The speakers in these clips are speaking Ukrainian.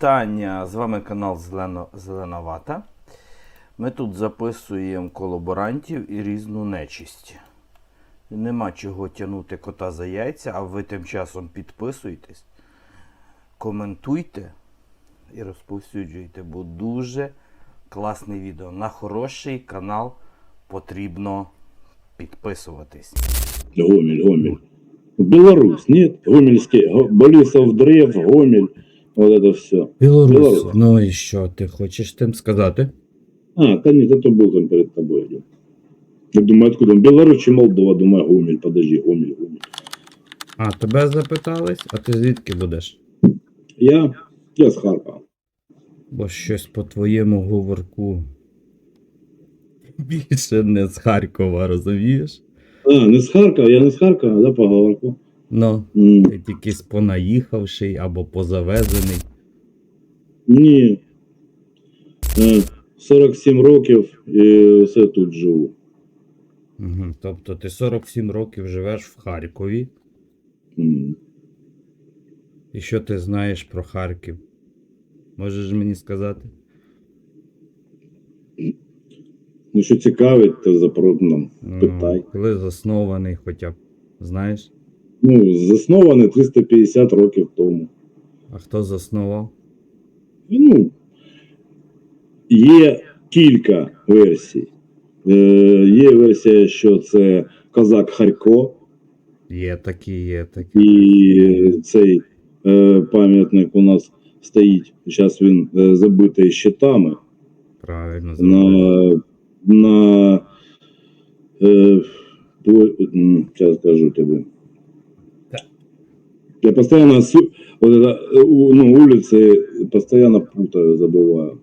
Вітання! З вами канал Зелено, Зелена Вата. Ми тут записуємо колаборантів і різну нечисть. Нема чого тягнути кота за яйця, а ви тим часом підписуйтесь, коментуйте і розповсюджуйте, бо дуже класне відео. На хороший канал потрібно підписуватись. Гомель, Гомель. Беларусь, нет? Гомельский, Го- Борисов Древ, Гомель, вот это все. Білорусь. Білорусь. Ну і що ти хочеш тим сказати? А, да нет, это был там перед тобой один. Я думаю, откуда он? Беларусь чи Молдова? Думаю, Гомель, подожди, Гомель, Гомель. А, тебе запитались, а ти звідки будеш? Я, я с Харкова. Бо щось по твоєму говорку. Більше не з Харкова, розумієш? А, не с Харкова, я не с Харкова, да, поговорку. Ну, ти тільки понаїхавший або позавезений. Ні. Е, 47 років і все тут живу. Угу. Тобто ти 47 років живеш в Харкові. М. І що ти знаєш про Харків? Можеш мені сказати? Ну, що цікавить, то запро... ну, питай. Коли заснований хоча б, знаєш? Ну, заснований 350 років тому. А хто заснував? Ну, є кілька версій. Е, є версія, що це козак Харько, Є такі, є такі. і цей е, пам'ятник у нас стоїть. Зараз він е, забитий щитами Правильно зробили. на, на е, зараз скажу тобі. Так. Я постоянно су- вот это, э, у- ну, улицы постоянно путаю, забываю.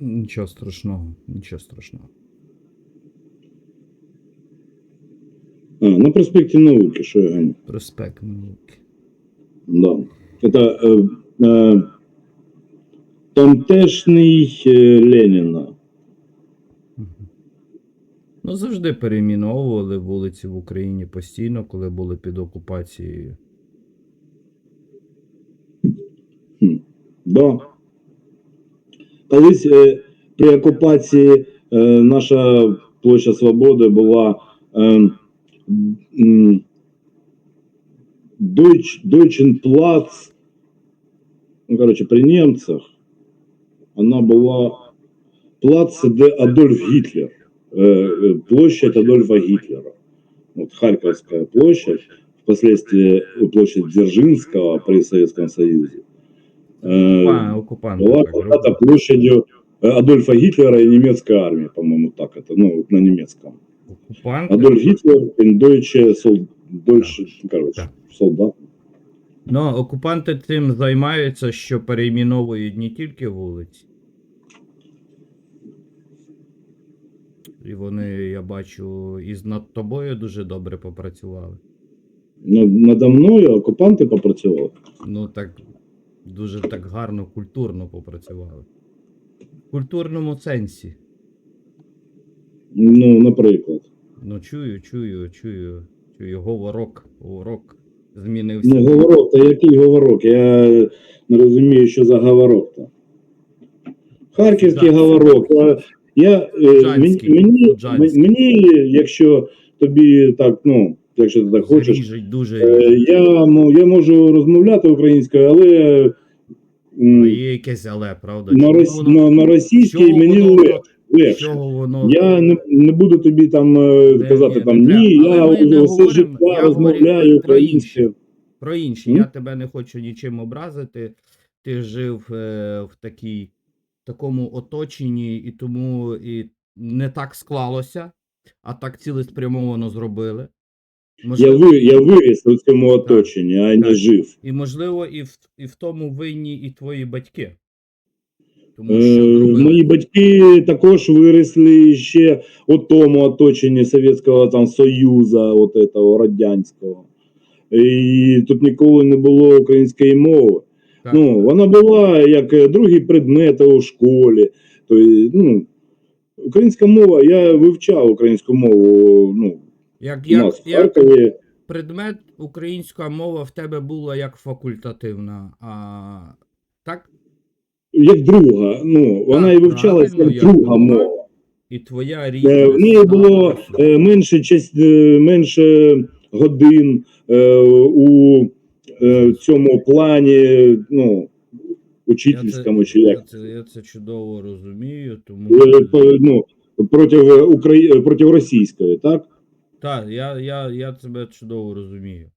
Нічого страшного, нічого страшного. А, на проспекте науки, что я гоню. Проспект науки. Да. Это э, э, тамтешний э, Ленина. Мгм. Ну, завжди перейменовували вулиці в Україні постійно, коли були під окупацією. Да. Колись е, при окупації е, наша площа Свободи була е, Deutsch, Deutschenplatz, ну, короче, при немцах, она была плац, де Адольф Гитлер, э, площадь Адольфа Гитлера. Вот Харьковская площадь, впоследствии площадь Дзержинского при Советском Союзе. Э, А, окупанти. была так когда-то робили. площадью э, Адольфа Гитлера и немецкой армии, по-моему, так это, ну, вот на немецком. Окупанти. Адольф Гитлер и Deutsche Sol- Deutsche, короче, Так. солдат. Ну, окупанти цим займаються, що перейменовують не тільки вулиці. І вони, я бачу, із над тобою дуже добре попрацювали. Над- Надо мною окупанти попрацювали. Ну так дуже так гарно, культурно попрацювали. В культурному сенсі. Ну, наприклад. Ну, чую, чую, чую, чую. Говорок, говорок змінився. Ну, говорок, та який говорок? Я не розумію, що за говорок-то. Харківський Да. говорок. Я, я, е, мені, мені, якщо тобі так, ну, якщо ти так хочеш, Зріжуть дуже. е, я, я можу розмовляти українською, але Ну, є якесь але, правда? на, рос, воно- на, на російській чого мені воно- лег- легше. Чого воно. Я не, не буду тобі там е, Не- казати ні, там не ні, треба. я Але ми не все говоримо, життя я розмовляю говорю про українською. Про інші, М? я тебе не хочу нічим образити. Ти жив е, в такій, такому оточенні, і тому і не так склалося, а так цілеспрямовано зробили. Я, ви, я виріс у цьому оточенні, а не жив. І, можливо, і в, і в тому винні і твої батьки. Тому Е, що зробили. мої батьки також виросли ще у тому оточенні Совєтського там Союзу, от этого, радянського. І тут ніколи не було української мови. Так. Ну, вона була як е, другий предмет у школі. Тобто, ну, українська мова, я вивчав українську мову ну, як, як, нас як Харкові. предмет українська мова в тебе була як факультативна, а Так? Як друга. Ну, вона і вивчалася як як друга мова. І твоя Е, рідна. В неї було е, менше, час- е, менше годин е, у е, цьому плані, ну, учительському чи я, це, я це чудово розумію, тому. Ну, проти, Украї... проти російської, так? Так, я, я, я тебе чудово розумію.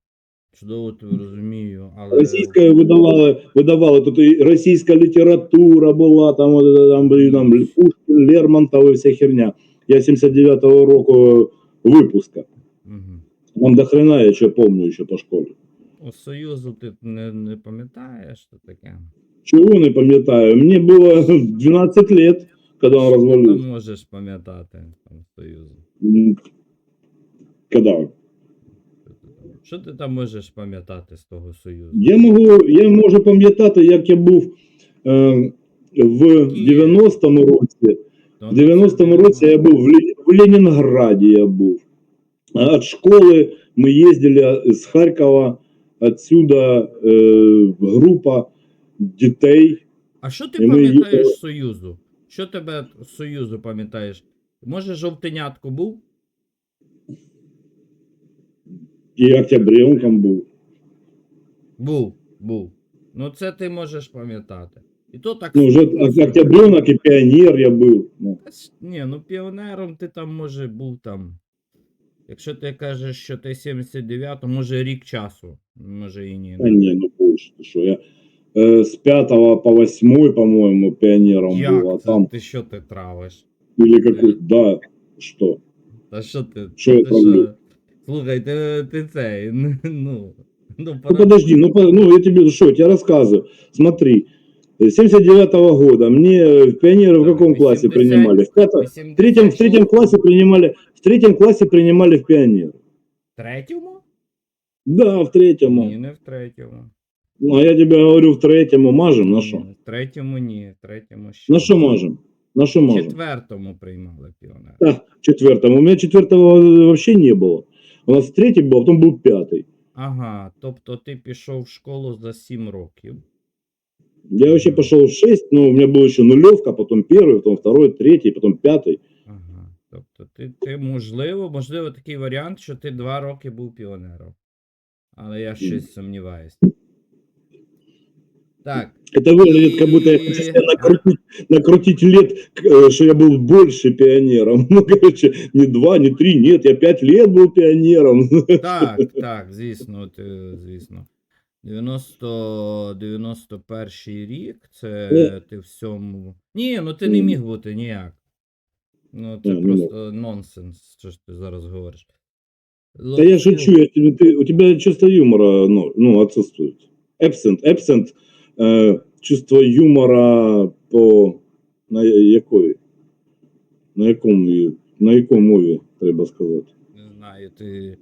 Чудово тебе розумію, але. Російською видавали, видавали тут і російська література була, там, от, це, там, там Пушкін, Лермонтов і вся херня. Я 79-го року випуска. Угу. Там до хрена я ще помню ще по школі. От Союзу ти не, не пам'ятаєш, що таке? Чего не пам'ятаю? Мне было 12 лет, когда он Що ти можеш пам'ятати там Союзу? М, Що ти там можеш пам'ятати з того Союзу? Я можу, я можу пам'ятати, як я був е, в 90-му році. В 90-му році я був в, Лі- в Ленінграді. Я був. А От школи ми їздили з Харкова, отсюда е, група дітей. А що ти пам'ятаєш їхали. Союзу? Що тебе з Союзу пам'ятаєш? Може, жовтенятко був? І октябренком був. Був, був. Ну це ти можеш пам'ятати. І то так. Ну, вже октябренок і піонер я був. Ну. Та ж- Ні, ну піонером ти там може був там. Якщо ти кажеш, що ти 79, то може рік часу. Може і ні. А не, ну больше. Ты что, я э, с 5 по 8, по-моему, пионером Як был, а це? там, Ти що ти травиш? или какой да, что? Та що ти? Що та я ти травлю? Слухай, ти, ти цей. Ну, ну, Ну пора- подожди, ну, по- ну я тебе, что, я тебе рассказываю. Смотри, э, 79 года мне в пионеры в Так, каком классе 80, принимали? В, пятом, в, 86. третьем, в третьем классе принимали, в третьем классе принимали в пионеры. Третьому? Да, в третьем. Ні, не в третьому. Ну, а я тебе говорю, в третьем мажем, на что? Ні, В третьому ні, в третьому ще. На что мажем? На что В мажем? четвертому приймали піонер. Да, в четвертом. У меня четвертого вообще не было. У нас третий был, а потом был пятый. Ага, тобто ти пішов в школу за 7 років. Я вообще пошел в 6, но у меня был еще нулевка, потом первый, потом второй, третий, потом пятый. Ага. Тобто ти, ти можливо, можливо, такий варіант, що ти 2 роки був піонером. Але я щось сумніваюся. Так. Это выглядит, как будто я хочу себе накрутить, накрутить лет, к- э, что я был больше пионером. Ну, короче, не два, не три, нет, я пять лет был пионером. Так, так, звісно, ти, звісно. 90, 91 рік, це Е. ти в сьому. Ні, ну ти не міг бути ніяк. Ну, це Е, не просто нонсенс, що ж ти зараз говориш. Да я шучу, я тебе, ты, у тебя чувство юмора ну, ну, отсутствует. Absent, absent, э, чувство юмора по на якої? На якому, на якому мові, треба сказати? Не знаю, ти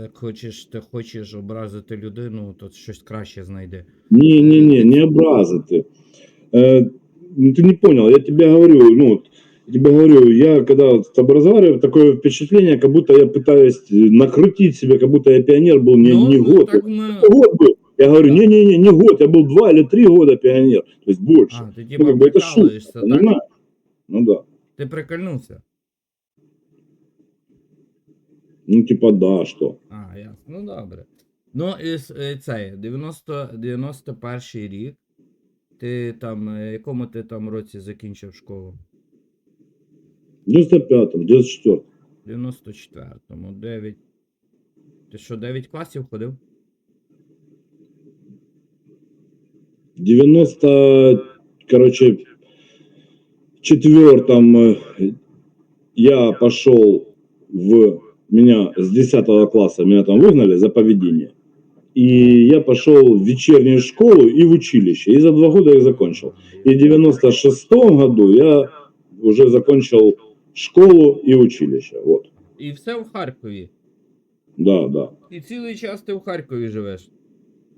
як хочеш, ти хочеш образити людину, то щось краще знайди. Не, не, не, не образы Э, ну, ты не понял, я тебе говорю, ну, вот, я тебе говорю, я когда вот с тобой разговариваю, такое впечатление, как будто я пытаюсь накрутить себе, как будто я пионер был не, ну, не ну, год. так ми... Год был. Я говорю, Да. не-не-не, не год, я был два или три года пионер, то есть больше. А, ти ну, типа как бы это шутка, прикалуєшся, так? понимаешь? Ну да. Ти прикольнувся. Ну типа да, что? А, ясно. Ну добре. Ну, і с- е, цей, 90, 91 рік. Ти там, е, якому ти там році закінчив школу? В 95-м, 94 В 94-му, 9. Ти що, 9 класів ходив? 90, короче, четвертом э, я пошел в меня с 10 класса, меня там выгнали за поведение. И я пошел в вечернюю школу и в училище. И за два года их закончил. И в 96 году я уже закончил школу и училище. Вот. І все в Харкові. Да, да. І цілий час ти в Харкові живеш.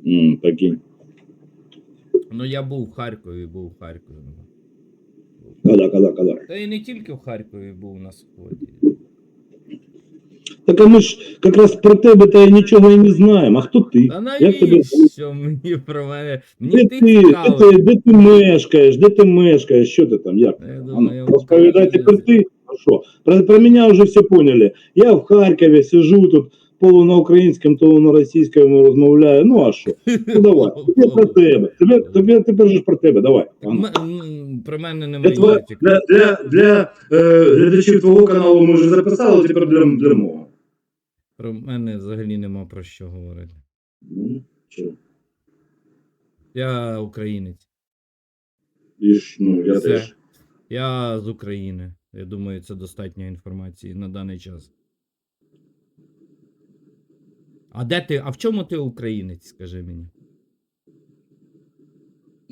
М, прикинь. Ну я був в Харкові, був в Харкові. Когда, когда, когда. Та і не тільки в Харкові був на сході. Так а ми ж якраз про тебе та й нічого і не знаємо. А хто ти? Та Як тебе навіщо мені про мене? Де Мені ти, ти де цікаво. ти, де ти мешкаєш, де ти мешкаєш, що ти там, як? Я А думаю, ну, в Розповідай Україні тепер ти. А що? Про, про мене вже все поняли. Я в Харкові сижу тут, полу на українському, полу на російському розмовляю. Ну а що? Ну давай, я про тебе. Тебе, тебе тепер ж про тебе, давай. М- м, Про мене Для, немає. тва- для, для, для е, глядачів твого каналу ми вже записали, тепер для, для мого. Про мене взагалі нема про що говорити. Ну, що? Я українець. І ж, ну, я Все. теж. Я з України. Я думаю, це достатньо інформації на даний час. А де ти? А в чому ти українець, скажи мені?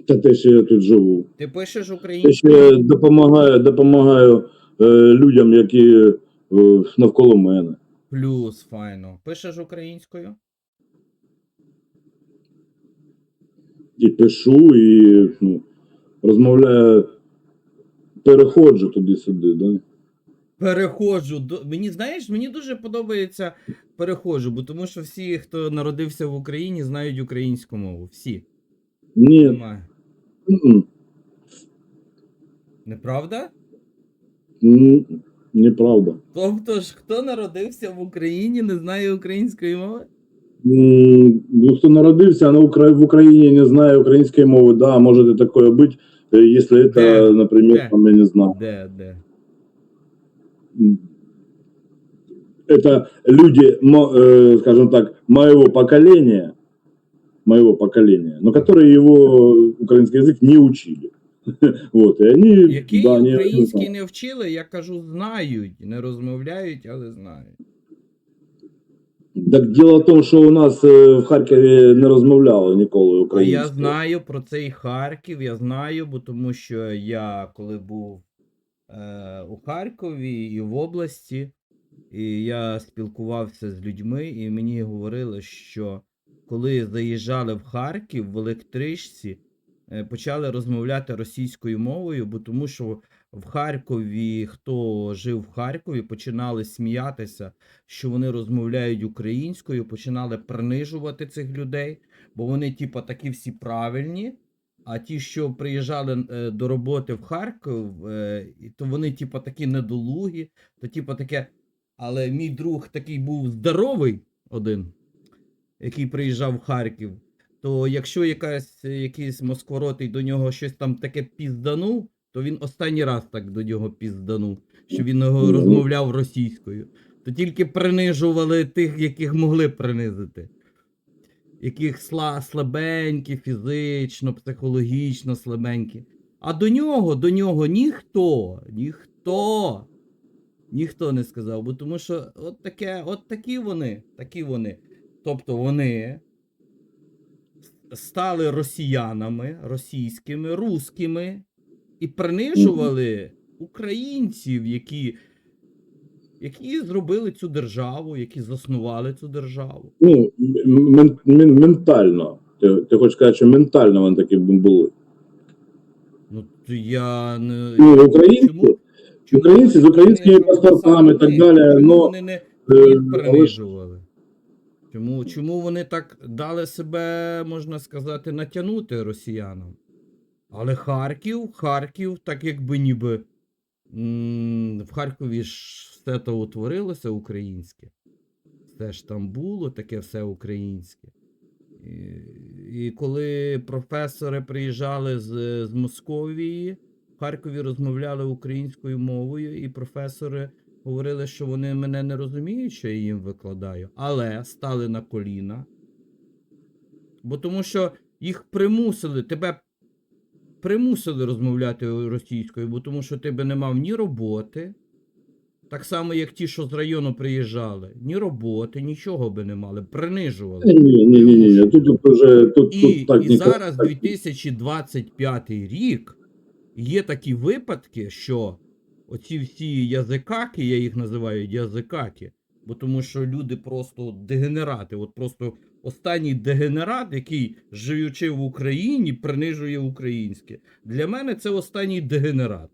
Та те, що я тут живу. Ти пишеш Я українською? ще допомагаю, допомагаю е, людям, які е, навколо мене. Плюс, файно. Пишеш українською? І пишу, і ну, розмовляю, переходжу туди-сюди, да? Переходжу до. Мені знаєш, мені дуже подобається переходжу, бо тому що всі, хто народився в Україні, знають українську мову. Всі. Ні, Немає. м-м, Неправда? м, неправда. Тобто ж, хто народився в Україні, не знає української мови? М, Ну, хто народився, а на Укра... в Україні не знає української мови, да, может и такое быть, э, если это, Де? например, Де? там, я не знаю, Де, де? м, это люди, мо- э, скажем так, моего поколения, моего поколения, но которые его украинский язык не учили. Вот, и они, Які да, они- український не вчили, я кажу, знають, не розмовляють, але знають. Так дело в том, що у нас е, в Харкові не розмовляли ніколи А українською. я знаю про цей Харків, я знаю, бо тому що я коли був е, у Харкові і в області, і я спілкувався з людьми, і мені говорили, що коли заїжджали в Харків в електричці, е, почали розмовляти російською мовою, бо тому що в Харкові, хто жив в Харкові, починали сміятися, що вони розмовляють українською, починали принижувати цих людей бо вони, типа, такі всі правильні. А ті, що приїжджали е, до роботи в Харків, е, то вони, типа, такі недолугі, то, типа, таке. Але мій друг такий був здоровий один, який приїжджав в Харків. То якщо якась, якийсь москворотий до нього щось там таке пізданув, то він останній раз так до нього пізданув, що він його розмовляв російською. То тільки принижували тих, яких могли принизити яких сла, слабенькі, фізично, психологічно слабенькі. А до нього, до нього ніхто, ніхто, ніхто не сказав, бо тому що от таке, от такі вони, такі вони. Тобто вони стали росіянами, російськими, русскими і принижували українців, які, які зробили цю державу, які заснували цю державу. Ну, мен, мен, ментально. Ти, ти хочеш сказати, що ментально вони такі були. Ну, я не. Ну, українці, Чому- українці з українськими паспортами і так далі, Чому но, вони не е, принижували? Чому, чому вони так дали себе, можна сказати, натягнути росіянам? Але Харків, Харків, так якби ніби в Харкові ж все то утворилося українське. Все ж там було таке все українське. І, і коли професори приїжджали з, з Московії, Харкові розмовляли українською мовою, і професори говорили, що вони мене не розуміють, що я їм викладаю, але стали на коліна. Бо тому що їх примусили, тебе примусили розмовляти російською, бо тому що ти би не мав ні роботи. Так само, як ті, що з району приїжджали, ні роботи, нічого би не мали, принижували. Ні, ні, ні, ні, ні. Тут, уже тут, І, тут так і зараз 2025 рік є такі випадки, що оці всі язикаки, я їх називаю язикаки, бо тому що люди просто дегенерати. От просто останній дегенерат, який, живучи в Україні, принижує українське. Для мене це останній дегенерат.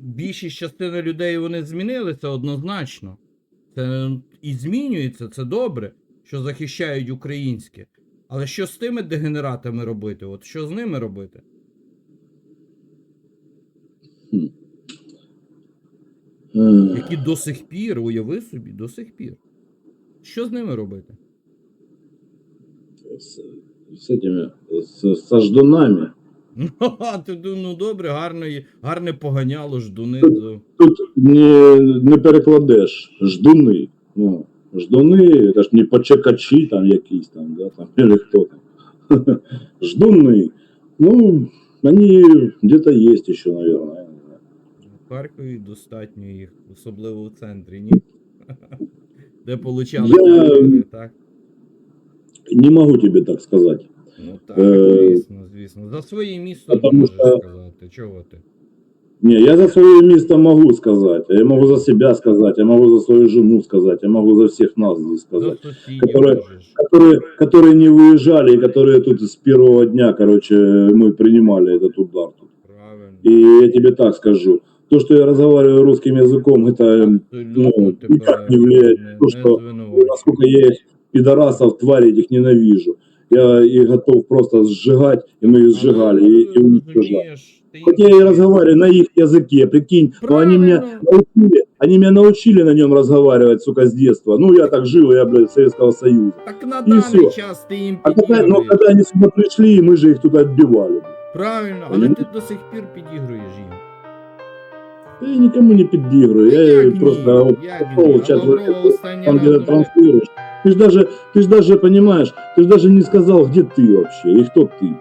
Більшість частини людей вони змінилися однозначно. Це і змінюється, це добре, що захищають українське. Але що з тими дегенератами робити? От що з ними робити? Які до сих пір, уяви собі, до сих пір. Що з ними робити? С, с этими, с, со ждунами. Ну, добре, гарне, гарне поганяло ждуни. до- Тут не, не перекладеш. Ждуни. Ну, ждуни, це ж не почекачі там якісь там, да, там, или хто там. Ждуни. Ну, они где-то есть еще, наверное я не знаю. В Харкові достатньо їх, особливо в центрі, ні? Де получали Я- квартири, так? Не могу тебе так сказать. Ну так, Е, звісно, звісно. За своє місто не потому можеш що- сказати. Чого ти? Не, я за свое место могу сказать. Я могу за себя сказать. Я могу за свою жену сказать. Я могу за всех нас здесь За сказать. сусідів Которые- можеш. Которые, которые не выезжали и которые тут с первого дня, короче, мы принимали этот удар. Тут. Правильно. И я тебе так скажу. То, что я разговариваю русским языком, это м, Абсолютно ну, тебе никак не влияет на не, то, не что звинувачую. насколько я их, пидорасов, тварей, этих ненавижу. Я их готов просто сжигать, и мы их сжигали, и, и Але, уничтожали. розумієш, ти Хоть їм я и потрібно. разговариваю на их языке, прикинь, но они меня Правильно. научили, они меня научили на нем разговаривать, сука, с детства. Ну, я так жил, я, блядь, Советского Союза. Так на І даний всьо. час ти їм А когда, но підігруєш. когда они сюда пришли, мы же их тут отбивали. Правильно, але Понімаєш? ти до сих пір підігруєш їм. Я никому не подыгрываю, Та я як ні? просто вот Як пришел, ні? сейчас А Лаврова останній там раз где-то говорив, транслируешь. Ты ж даже, ты ж даже понимаешь, ты ж даже не сказал, где ты вообще и кто ты.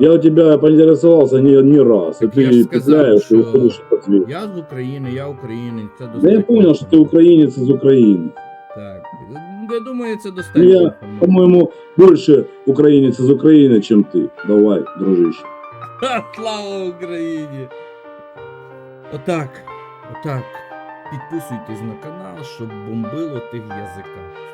Я у тебя поинтересовался не, не раз, и Так я ж ты сказал, петляешь и что уходишь от ответа. Я з України, я українець, це Да достатньо. я понял, что ты украинец из Украины. Так. Я думаю, це достатньо. Ну, я, інформації. По-моему, больше украинец из Украины, чем ты. Давай, дружище. Ха, Слава Україні! Отак, отак. Підписуйтесь на канал, щоб бомбило тих язиках.